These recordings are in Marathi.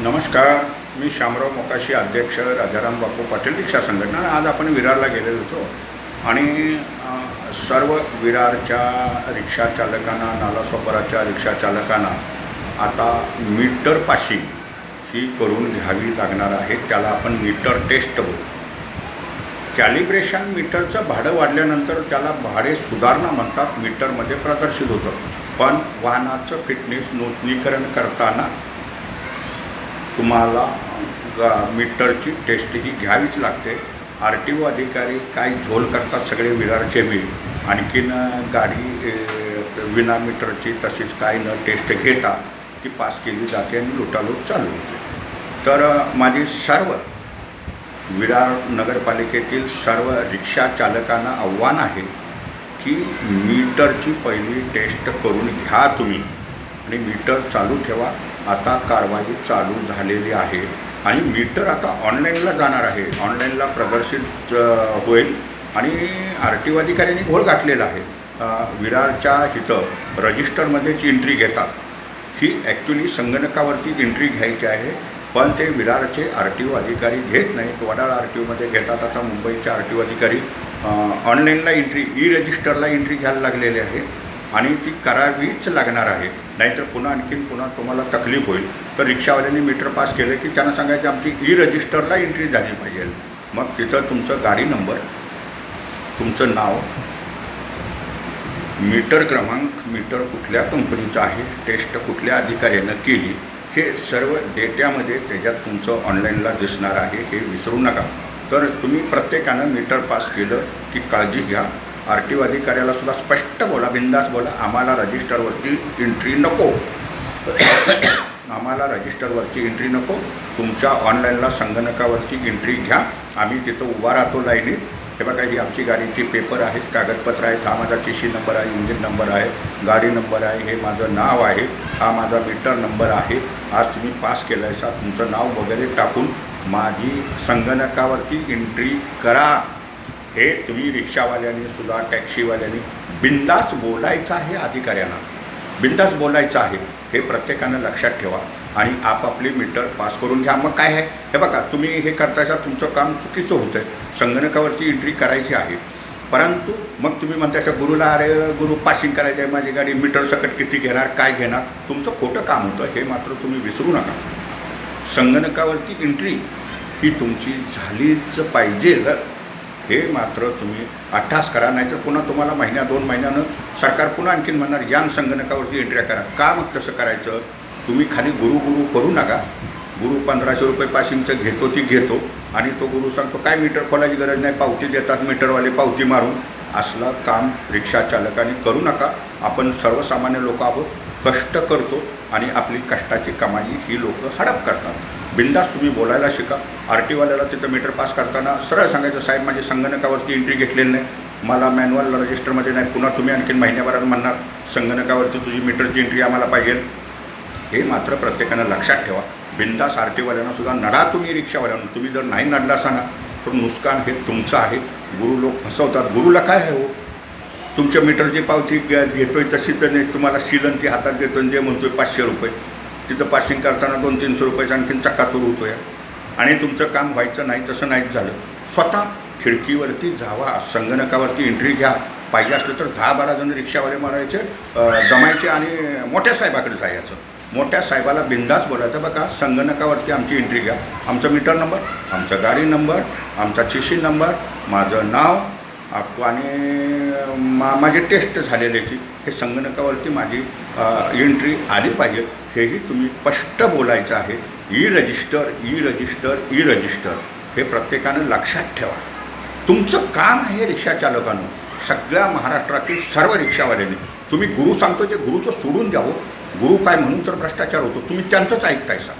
नमस्कार मी शामराव मोकाशी अध्यक्ष राजाराम बापू पाटील रिक्षा संघटना. आज आपण विरारला गेलेलो होतो. आणि सर्व विरारच्या रिक्षा चालकांना नालासोपाराच्या रिक्षा चालकांना आता मीटर पाशिंग ही करून घ्यावी लागणार आहे. त्याला आपण मीटर टेस्ट बोलू. कॅलिब्रेशन मीटरचं भाडं वाढल्यानंतर त्याला भाडे सुधारणा म्हणतात मीटरमध्ये प्रदर्शित होतं. पण वाहनाचं फिटनेस नूतनीकरण करताना तुम्हाला गा मीटरची टेस्ट ही घ्यावीच लागते. आर टी ओ अधिकारी काय झोल करतात सगळे विरारचे मी आणखीन गाडी विना मीटरची तशीच काय न टेस्ट घेता ती पास केली जाते आणि लुटालूट चालू होते. तर माझी सर्व विरार नगरपालिकेतील सर्व रिक्षा चालकांना आव्हान आहे की मीटरची पहिली टेस्ट करून घ्या तुम्ही आणि मीटर चालू ठेवा. आता कारवाई चालू झालेली आहे. आणि मीटर आता ऑनलाईनला जाणार आहे. ऑनलाईनला प्रदर्शित होईल. आणि आर टी ओ अधिकाऱ्यांनी घोळ घातलेला आहे. विरारच्या इथं रजिस्टरमध्येच एंट्री घेतात ही ॲक्च्युली संगणकावरती एंट्री घ्यायची आहे. पण ते विरारचे आर टी ओ अधिकारी घेत नाहीत. वडाळ आर टी ओमध्ये घेतात. आता मुंबईचे आर टी ओ अधिकारी ऑनलाईनला एंट्री ई रजिस्टरला एंट्री घ्यायला लागलेली आहे आणि ती करावीच लागणार आहे. नाहीतर पुन्हा आणखीन पुन्हा तुम्हाला तकलीफ होईल. तर रिक्षावाल्यांनी मीटर पास केलं की त्यांना सांगायचं आमची ई रजिस्टरला एंट्री झाली पाहिजे. मग तिथं तुमचं गाडी नंबर तुमचं नाव मीटर क्रमांक मीटर कुठल्या कंपनीचं आहे टेस्ट कुठल्या अधिकाऱ्यानं केली हे सर्व डेट्यामध्ये त्याच्यात तुमचं ऑनलाईनला दिसणार आहे हे विसरू नका. तर तुम्ही प्रत्येकानं मीटर पास केलं की काळजी घ्या. आर टी ओ अधिकाऱ्याला सुद्धा स्पष्ट बोला बिंदास बोला आम्हाला रजिस्टरवरची एंट्री नको. आम्हाला रजिस्टरवरची एंट्री नको. तुमच्या ऑनलाईनला संगणकावरती एंट्री घ्या. आम्ही तिथं उभा राहतो लाईनीत. हे बघा ही आमची गाडीची पेपर आहेत कागदपत्र आहेत. हा माझा सी नंबर आहे इंजिन नंबर आहे गाडी नंबर आहे हे माझं नाव आहे हा माझा मीटर नंबर आहे. आज तुम्ही पास केलं आहे सा तुमचं नाव वगैरे टाकून माझी संगणकावरती एंट्री करा. हे तुम्ही रिक्षावाल्यांनी सुद्धा टॅक्सीवाल्यांनी बिंदास बोलायचं आहे अधिकाऱ्यांना. बिंदास बोलायचं आहे हे प्रत्येकानं लक्षात ठेवा आणि आपापली मीटर पास करून घ्या. मग काय आहे? हे बघा तुम्ही हे करतायचा तुमचं काम चुकीचं होतं आहे संगणकावरती एंट्री करायची आहे. परंतु मग तुम्ही म्हणता अशा गुरुला अरे गुरु पासिंग करायचं आहे माझी गाडी मीटर सकट किती घेणार काय घेणार? तुमचं खोटं काम होतं हे मात्र तुम्ही विसरू नका. संगणकावरती एंट्री ही तुमची झालीच पाहिजे. हे मात्र तुम्ही अठ्ठास करा नाहीतर पुन्हा तुम्हाला महिन्या दोन महिन्यानं सरकार पुन्हा आणखीन म्हणणार या संगणकावरती एंट्र्या करा. का मग तसं करायचं? तुम्ही खाली गुरु गुरु करू नका. गुरु पंधराशे रुपये पाशिंगचं घेतो ती घेतो. आणि तो गुरु सांगतो काय मीटर खोलायची गरज नाही पावती देतात मीटरवाले पावती मारून. असलं काम रिक्षा चालकाने करू नका. आपण सर्वसामान्य लोक आहोत कष्ट करतो आणि आपली कष्टाची कमाई ही लोक हडप करतात. बिंदास तुम्ही बोलायला शिका. आर टीवाल्याला तिथं मीटर पास करताना सरळ सांगायचं साहेब माझी संगणकावरती एंट्री घेतलेली नाही. मला मॅन्युअल रजिस्टरमध्ये नाही. पुन्हा तुम्ही आणखीन महिन्याभरात म्हणणार संगणकावरती तुझी मीटरची एंट्री आम्हाला पाहिजे. हे मात्र प्रत्येकानं लक्षात ठेवा. बिंदास आर टीवाल्यांना सुद्धा नडा तुम्ही रिक्षावाल्यांना. तुम्ही जर नाही नडला सांगा तर नुकसान हे तुमचं आहे. गुरु लोक फसवतात. गुरुला काय आहे हो? तुमच्या मीटरची पावती घेतोय तशीच नाही तुम्हाला शिलन ती हातात देतो आणि जे म्हणतोय पाचशे रुपये. तिथं पासिंग करताना दोन तीनशे रुपयाचा आणखीन चक्काचूर होतोय. आणि तुमचं काम व्हायचं नाही तसं नाहीच झालं. स्वतः खिडकीवरती जावा संगणकावरती एंट्री घ्या. पाहिजे असलं तर दहा बारा जण रिक्षावाले मारायचे जमायचे आणि मोठ्या साहेबाकडे जायचं. मोठ्या साहेबाला बिंदास बोलायचं बघा संगणकावरती आमची एंट्री घ्या. आमचा मीटर नंबर आमचा गाडी नंबर आमचा चिशी नंबर माझं नाव आणि मा माझी टेस्ट झालेल्याची हे संगणकावरती माझी एंट्री आली पाहिजे. हेही तुम्ही स्पष्ट बोलायचं आहे. E register E register E register हे प्रत्येकानं लक्षात ठेवा. तुमचं काम आहे रिक्षाचालकांनो सगळ्या महाराष्ट्रातील सर्व रिक्षावाल्यांनी. तुम्ही गुरु सांगतो ते गुरुचं सोडून द्यावं. गुरु काय म्हणून तर भ्रष्टाचार होतो. तुम्ही त्यांचंच ऐकताय सर.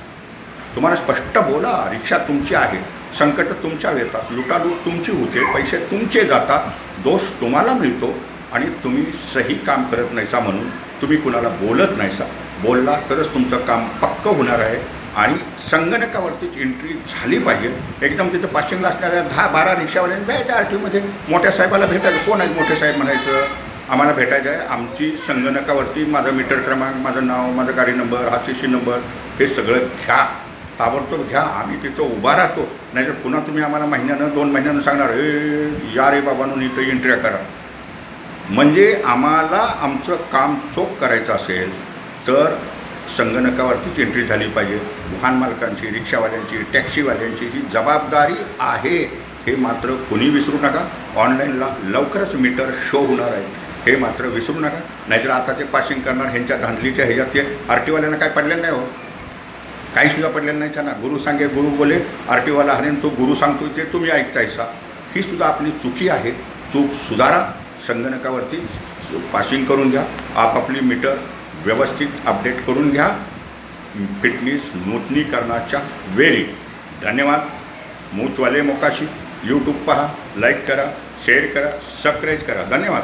तुम्हाला स्पष्ट बोला. रिक्षा तुमची आहे. संकट तुमच्यावर येतात लुटालूट तुमची होते पैसे तुमचे जातात दोष तुम्हाला मिळतो आणि तुम्ही सही काम करत नाहीसा म्हणून तुम्ही कुणाला बोलत नाहीसा. बोलला तरच तुमचं काम पक्क होणार आहे आणि संगणकावरतीच एंट्री झाली पाहिजे. एकदम तिथं पाशिंगला असणाऱ्या दहा बारा रिक्षावाल्यांनी जायचं आर टी ओमध्ये मोठ्या साहेबाला भेटायचं. कोण आहे मोठे साहेब म्हणायचं? आम्हाला भेटायचं आहे. आमची संगणकावरती माझा मीटर क्रमांक माझं नाव माझा गाडी नंबर हा सी नंबर हे सगळं घ्या. ताबडतोब घ्या आम्ही तिथं उभा राहतो. नाहीतर पुन्हा तुम्ही आम्हाला महिन्यानं दोन महिन्यानं सांगणार हे या रे बाबांनो इथं एंट्र्या करा. म्हणजे आम्हाला आमचं काम चोख करायचं असेल तर संगणकावरतीच एंट्री झाली पाहिजे. वाहन मालकांची रिक्षावाल्यांची टॅक्सीवाल्यांची जी जबाबदारी आहे हे मात्र कुणी विसरू नका. ऑनलाईनला लवकरच मीटर शो होणार आहे. हे मात्र विसरू नका. नाहीतर आता ते पासिंग करणार ह्यांच्या धांदलीच्या ह्याच्यात ते आर टीवाल्यांना काय पडलेलं नाही हो. काही सुद्धा पडलेलं नाही त्यांना. गुरु सांगे गुरु बोले आर टीवाला हरेन तो गुरु सांगतो ते तुम्ही ऐकतायसा. ही सुद्धा आपली चुकी आहे. चूक सुधारा संगणकावरती पासिंग करून घ्या. आपापली मीटर व्यवस्थित अपडेट करून घ्या. फिटनेस नूतनीकरणाच्या वेळी. धन्यवाद. मूचवाले मोकाशी. यूट्यूब पहा लाईक करा शेअर करा सबस्क्राईब करा. धन्यवाद.